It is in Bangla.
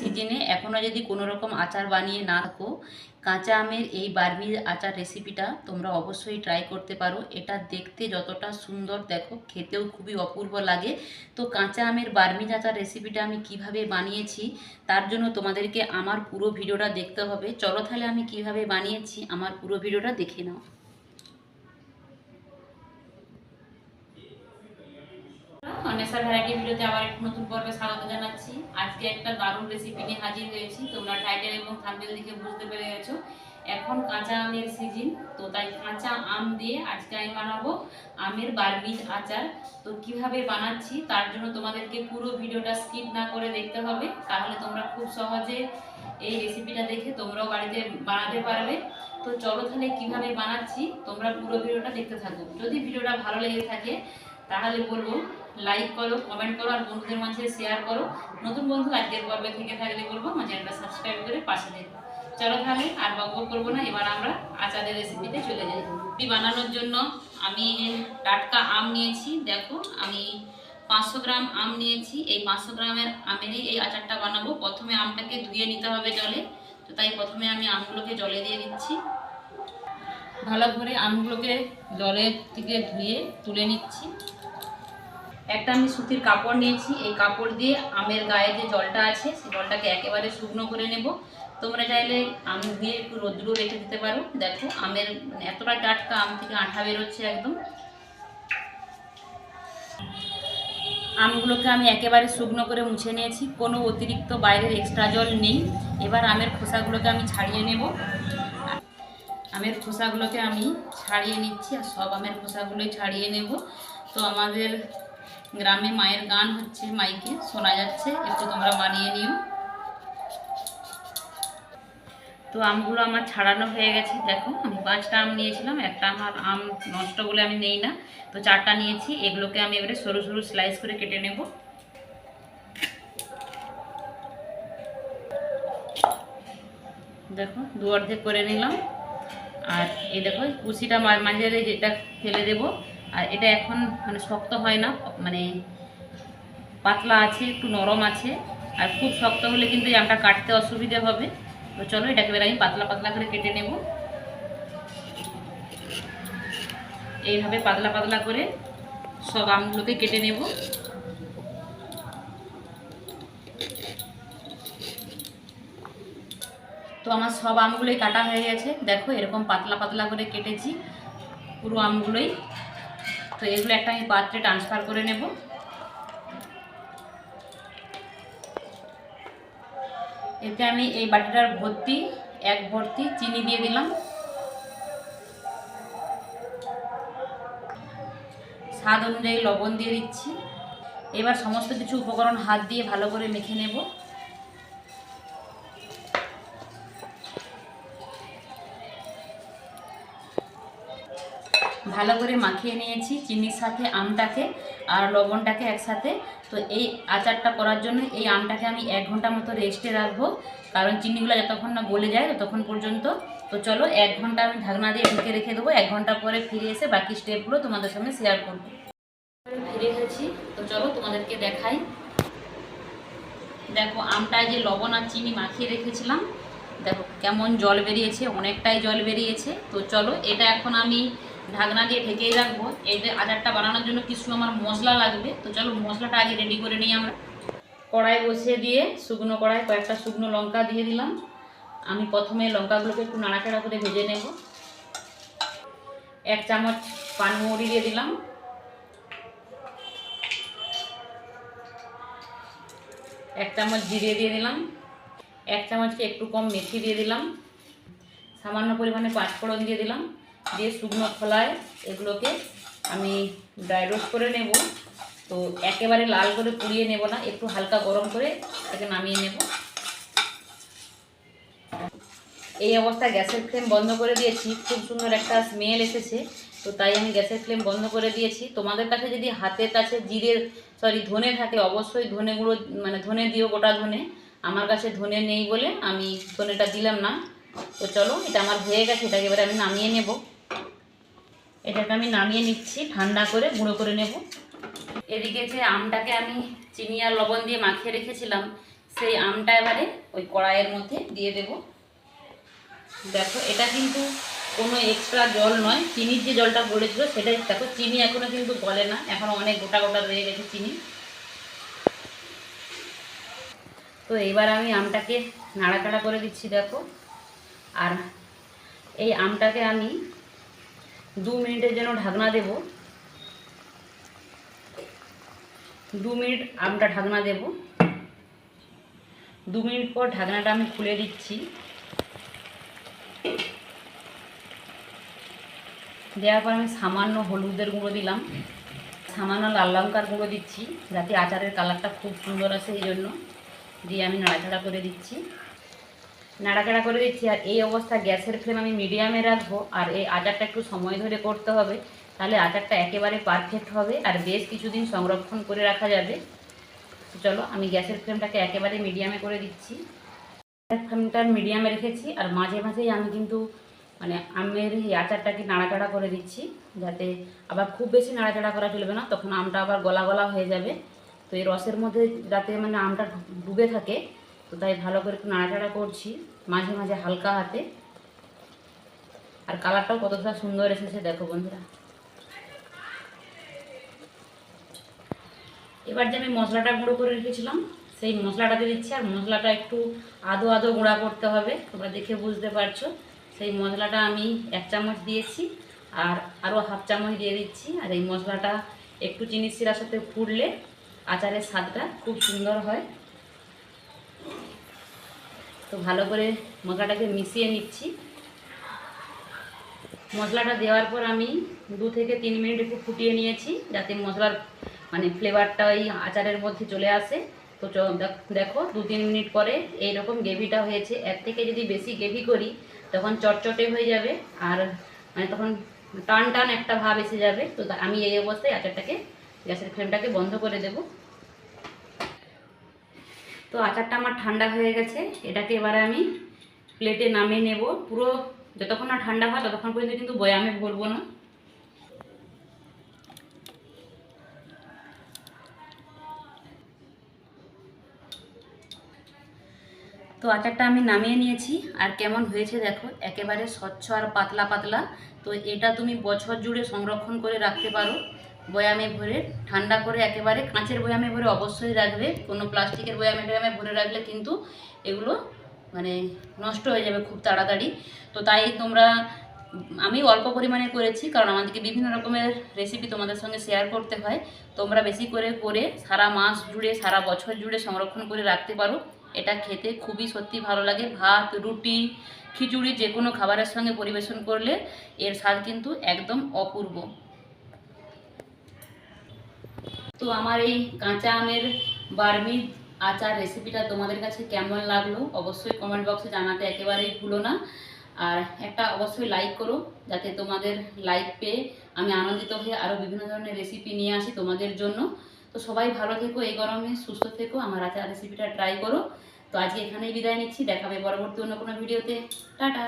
সিজনে এখনও যদি কোনো রকম আচার বানিয়ে না থাকো, কাঁচা আমের এই বার্মিজ আচার রেসিপিটা তোমরা অবশ্যই ট্রাই করতে পারো। এটা দেখতে যতটা সুন্দর দেখো, খেতেও খুবই অপূর্ব লাগে। তো কাঁচা আমের বার্মিজ আচার রেসিপিটা আমি কীভাবে বানিয়েছি, তার জন্য তোমাদেরকে আমার পুরো ভিডিওটা দেখতে হবে। চলো তাহলে আমি কীভাবে বানিয়েছি, আমার পুরো ভিডিওটা দেখে নাও। অনেসার ভ্যারাইটি ভিডিওতে আবার নতুন পর্বে আজকে একটা দারুণ রেসিপি নিয়ে হাজির হয়েছি। তোমরা টাইটেল এবং থাম্বনেল দেখে বুঝতে পেরে গেছো। এখন কাঁচা আমের সিজন তো তাই কাঁচা আম দিয়ে আজকে আমি বানাবো আমের বারবিজ আচার। তো কীভাবে বানাচ্ছি, তার জন্য তোমাদেরকে পুরো ভিডিওটা স্কিপ না করে দেখতে হবে। তাহলে তোমরা খুব সহজে এই রেসিপিটা দেখে তোমরাও বাড়িতে বানাতে পারবে। তো চলো তাহলে কীভাবে বানাচ্ছি, তোমরা পুরো ভিডিওটা দেখতে থাকো। যদি ভিডিওটা ভালো লেগে থাকে, তাহলে বলব লাইক করো কমেন্ট করো আর বন্ধুদের মাঝে শেয়ার করো। নতুন বন্ধু আজকের পর্বে থেকে থাকলে বলব আমার চ্যানেলটা সাবস্ক্রাইব করে পাশে দেখো চলো তাহলে আর বকবক করব না, এবার আমরা আচারের রেসিপিতে চলে যাই। রুটি বানানোর জন্য আমি টাটকা আম নিয়েছি, দেখো আমি পাঁচশো গ্রাম আম নিয়েছি। এই পাঁচশো গ্রামের আমেরই এই আচারটা বানাবো। প্রথমে আমটাকে ধুয়ে নিতে হবে জলে। তো তাই প্রথমে আমি আমগুলোকে জলে দিয়ে দিচ্ছি। ভালো করে আমগুলোকে জলের থেকে ধুয়ে তুলে নিচ্ছি। একটা আমি সুতির কাপড় নিয়েছি, এই কাপড় দিয়ে আমের গায়ে যে জলটা আছে, সেই জলটাকে একেবারে শুকনো করে নেব। তোমরা চাইলে আম দিয়ে একটু রোদ্রু রেখে দিতে পারো। দেখো, আমের মানে এতটা টাটকা আম থেকে আঠা বেরোচ্ছে একদম। আমগুলোকে আমি একেবারে শুকনো করে মুছে নিয়েছি। কোনো অতিরিক্ত বাইরের এক্সট্রা জল নেই। এবার আমের খোসাগুলোকে আমি ছাড়িয়ে নেব। আমের খোসাগুলোকে আমি ছাড়িয়ে নিচ্ছি আর সব আমের খোসাগুলোই ছাড়িয়ে নেব। তো আমাদের গ্রামে মায়ের গান হচ্ছে মাইকে, শোনা যাচ্ছে। একটু তোমরা মানিয়ে নিও। তো আমগুলো আমার ছাড়ানো হয়ে গেছে। দেখো, আমি পাঁচটা আম নিয়েছিলাম। একটা আমার আম নষ্ট বলে আমি নেই না। তো চারটা নিয়েছি। এগুলোকে আমি এবারে সরু সরু স্লাইস করে কেটে নেব। দেখো দু অর্ধেক করে নিলাম। আর এই দেখো কুচিটা মাঝে যেটা ফেলে দেব আর এটা এখন মানে শক্ত হয় না মানে পাতলা আছে, একটু নরম আছে, আর খুব শক্ত হলে কিন্তু আমটা কাটতে অসুবিধে হবে। তো চলো এটাকে এবার আমি পাতলা পাতলা করে কেটে নেব। এইভাবে পাতলা পাতলা করে সব আমগুলোকে কেটে নেব। তো আমার সব আমগুলোই কাটা হয়ে গেছে। দেখো এরকম পাতলা পাতলা করে কেটেছি, পুরো আমগুলোই। তো এগুলো একটা আমি পাত্রে ট্রান্সফার করে নেব। এতে আমি এই বাটিটার ভর্তি, এক ভর্তি চিনি দিয়ে দিলাম। স্বাদ অনুযায়ী লবণ দিয়ে দিচ্ছি। এবার সমস্ত কিছু উপকরণ হাত দিয়ে ভালো করে মেখে নেব। ভালো করে মাখিয়ে নিয়েছি, চিনির সাথে আমটাকে আর লবণটাকে একসাথে। তো এই আচারটা করার জন্য এই আমটাকে আমি এক ঘণ্টা মতো রেস্টে রাখব, কারণ চিনিগুলো যতক্ষণ না গলে যায় ততক্ষণ পর্যন্ত। তো চলো এক ঘণ্টা আমি ঢাকনা দিয়ে ঢেকে রেখে দেবো, এক ঘণ্টা পরে ফিরে এসে বাকি স্টেপগুলো তোমাদের সঙ্গে শেয়ার করব। ফিরে এসেছি, তো চলো তোমাদেরকে দেখাই। দেখো আমটায় যে লবণ আর চিনি মাখিয়ে রেখেছিলাম, দেখো কেমন জল বেরিয়েছে, অনেকটাই জল বেরিয়েছে। তো চলো এটা এখন আমি ঢাকনা দিয়ে ঢেকেই রাখব। এই যে আচারটা বানানোর জন্য কিছু আমার মশলা লাগবে। তো চলো মশলাটা আগে রেডি করে নিই আমরা। কড়াই বসিয়ে দিয়ে শুকনো কড়াই কয়েকটা শুকনো লঙ্কা দিয়ে দিলাম। আমি প্রথমে লঙ্কাগুলোকে একটু নাড়াচাড়া করে ভেজে নেব। এক চামচ পানমৌরি দিয়ে দিলাম। এক চামচ জিরে দিয়ে দিলাম। এক চামচকে একটু কম মেথি দিয়ে দিলাম। সামান্য পরিমাণে পাঁচফোড়ন দিয়ে দিলাম। দিয়ে শুকনো খোলায় এগুলোকে আমি ড্রাই রোস্ট করে নেব। তো একেবারে লাল করে পুড়িয়ে নেব না, একটু হালকা গরম করে এটাকে নামিয়ে নেব। এই অবস্থায় গ্যাসের ফ্লেম বন্ধ করে দিয়েছি, খুব সুন্দর একটা স্মেল এসেছে। তো তাই আমি গ্যাসের ফ্লেম বন্ধ করে দিয়েছি। তোমাদের কাছে যদি হাতের কাছে জিরের সরি ধনে থাকে, অবশ্যই ধনে গুঁড়ো মানে ধনে দিও, গোটা ধনে। আমার কাছে ধনে নেই বলে আমি ধনেটা দিলাম না। তো চলো, এটা আমার হয়ে গেছে, এটাকে এবারে আমি নামিয়ে নেব। এটাকে আমি নামিয়ে নিচ্ছি, ঠান্ডা করে গুঁড়ো করে নেব। এদিকে যে আমটাকে আমি চিনি আর লবণ দিয়ে মাখিয়ে রেখেছিলাম, সেই আমটা এবারে ওই কড়াইয়ের মধ্যে দিয়ে দেব। দেখো, এটা কিন্তু কোনো এক্সট্রা জল নয়, চিনির যে জলটা গড়েছিল সেটাই দেখো, চিনি এখনও কিন্তু গলে না, এখনও অনেক গোটা গোটা রয়ে গেছে চিনি। তো এবার আমি আমটাকে নাড়াচাড়া করে দিচ্ছি, দেখো। আর এই আমটাকে আমি দু মিনিটের জন্য ঢাকনা দেব। দু মিনিট আমটা ঢাকনা দেব। দু মিনিট পর ঢাকনাটা আমি খুলে দিচ্ছি। দেওয়ার পর আমি সামান্য হলুদের গুঁড়ো দিলাম। সামান্য লাল লঙ্কার গুঁড়ো দিচ্ছি, যাতে আচারের কালারটা খুব সুন্দর আসে, এই জন্য। দিয়ে আমি নাড়াচাড়া করে দিচ্ছি। নাড়াচাড়া করে দিচ্ছি আর এই অবস্থা গ্যাসের ফ্লেম আমি মিডিয়ামে রাখব আর এই আচারটা একটু সময় ধরে করতে হবে, তাহলে আচারটা একেবারে পারফেক্ট হবে আর বেশ কিছুদিন সংরক্ষণ করে রাখা যাবে। চলো আমি গ্যাসের ফ্লেমটাকে একেবারে মিডিয়ামে করে দিচ্ছি। গ্যাসের ফ্লেমটা মিডিয়ামে রেখেছি আর মাঝে মাঝেই আমি কিন্তু মানে আমের এই আচারটাকে নাড়াচাড়া করে দিচ্ছি, যাতে আবার খুব বেশি নাড়াচাড়া করা চলবে না, তখন আমটা আবার গলা গলা হয়ে যাবে। তো এই রসের মধ্যে যাতে মানে আমটা ডুবে থাকে তো তাই ভালো করে একটু নাড়াচাড়া করছি, মাঝে মাঝে হালকা হাতে। আর কালারটাও কতটা সুন্দর এসেছে, দেখো বন্ধুরা। এবার যে আমি মশলাটা গুঁড়ো করে রেখেছিলাম, সেই মশলাটাতে দিচ্ছি, আর মশলাটা একটু আদো আদো গুঁড়া করতে হবে, তোমরা দেখে বুঝতে পারছ। সেই মশলাটা আমি এক চামচ দিয়েছি, আর আরও হাফ চামচ দিয়ে দিচ্ছি, আর এই মশলাটা একটু চিনি শিরার সাথে ফুটলে আচারের স্বাদটা খুব সুন্দর হয়। তো ভালো করে মশলাটাকে মিশিয়ে নিচ্ছি। মশলাটা দেওয়ার পর আমি দু থেকে তিন মিনিট একটু ফুটিয়ে নিয়েছি যাতে মশলার মানে ফ্লেভারটা ওই আচারের মধ্যে চলে আসে। তো দেখ- দু তিন মিনিট পরে এইরকম গ্রেভিটা হয়েছে। এর থেকে যদি বেশি গ্রেভি করি, তখন চটচটে হয়ে যাবে আর মানে তখন টান টান একটা ভাব এসে যাবে। তা- আমি এই অবস্থায় আচারটাকে, গ্যাসের ফ্লেমটাকে বন্ধ করে দেবো। তো আচারটা আমার ঠান্ডা হয়ে গেছে, এটাকে এবারে আমি প্লেটে নামিয়ে নেব। পুরো যতক্ষণ না ঠান্ডা হয় ততক্ষণ পর্যন্ত কিন্তু বয়ামে ভরবো না। তো আচারটা আমি নামিয়ে নিয়েছি, আর কেমন হয়েছে দেখো, একেবারে স্বচ্ছ আর পাতলা পাতলা। তো এটা তুমি বছর জুড়ে সংরক্ষণ করে রাখতে পারো। বয়ামে ভরে, ঠান্ডা করে একেবারে কাঁচের বয়ামে ভরে অবশ্যই রাখবে। কোনো প্লাস্টিকের বয়ামে টয়ামে ভরে রাখলে কিন্তু এগুলো মানে নষ্ট হয়ে যাবে খুব তাড়াতাড়ি। তো তাই তোমরা, আমি অল্প পরিমাণে করেছি, কারণ আমাদেরকে বিভিন্ন রকমের রেসিপি তোমাদের সঙ্গে শেয়ার করতে হয়। তোমরা বেশি করে করে সারা মাস জুড়ে, সারা বছর জুড়ে সংরক্ষণ করে রাখতে পারো। এটা খেতে খুবই সত্যি ভালো লাগে। ভাত, রুটি, খিচুড়ি যে কোনো খাবারের সঙ্গে পরিবেশন করলে এর স্বাদ কিন্তু একদম অপূর্ব। তো আমার এই কাঁচা আমের বার্মি আচার রেসিপিটা তোমাদের কাছে কেমন লাগল অবশ্যই কমেন্ট বক্সে জানাতে একেবারেই ভুলো না। আর একটা অবশ্যই লাইক করো যাতে তোমাদের লাইক পেয়ে আমি আনন্দিত হয়ে আরও বিভিন্ন ধরনের রেসিপি নিয়ে আসি তোমাদের জন্য। তো সবাই ভালো থেকো, এই গরমে সুস্থ থেকো, আমার আচার রেসিপিটা ট্রাই করো। তো আজকে এখানেই বিদায় নিচ্ছি, দেখাবে পরবর্তী অন্য কোনো ভিডিওতে টাটা!